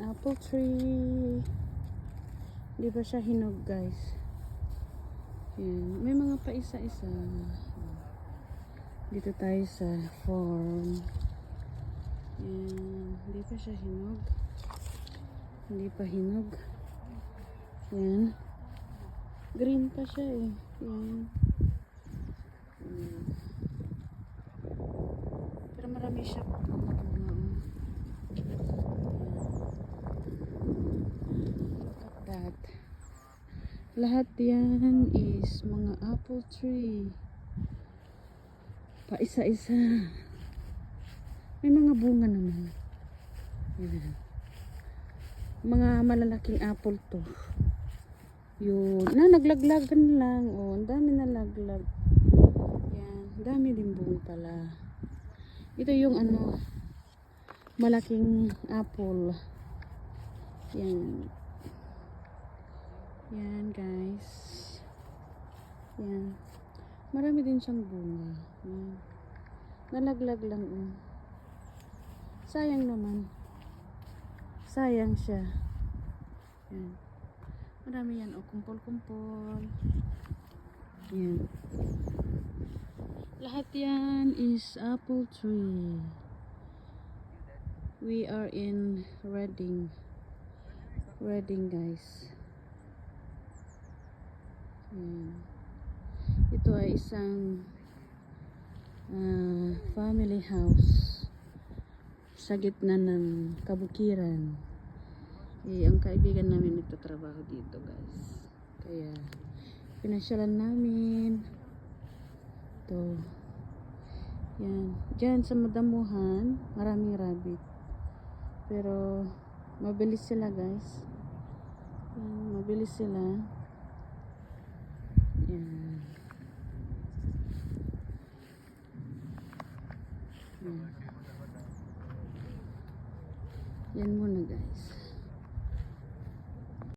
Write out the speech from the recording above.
Apple tree. Di ba siya hinog, guys? Yan. May mga pa isa-isa. Dito tayo sa farm. Yan. Hindi pa siya hinog. Hindi pa hinog. Yan. Green pa siya eh. Yan. Pero marami siya mga bunga. oh. Look at that. Lahat yan is mga apple tree. Pa isa-isa. May mga bunga naman. Yan. Mga malalaking apple to. Yun. Na, naglaglagan lang. Oh, ang dami nalaglag. Yan. Ang dami din bunga pala. Ito yung ano, malaking apple. Yan. Yan, guys. Yan. Marami din siyang bunga. Yan. Nalaglag lang. Oh. Sayang naman. Sayang siya. Yan. Marami yan. O, kumpol-kumpol. Yan. Lahat yan is apple tree. We are in Reading. Reading, guys. Yan. Ito ay isang ah, family house sa gitna ng kabukiran. Eh, ang kaibigan namin nagtatrabaho dito, guys. Kaya, pinasyalan namin. Ito. Yan. Diyan sa madamuhan, maraming rabbit. Pero, mabilis sila, guys. Yan, mabilis sila. Yan. Yan. Yan muna, guys.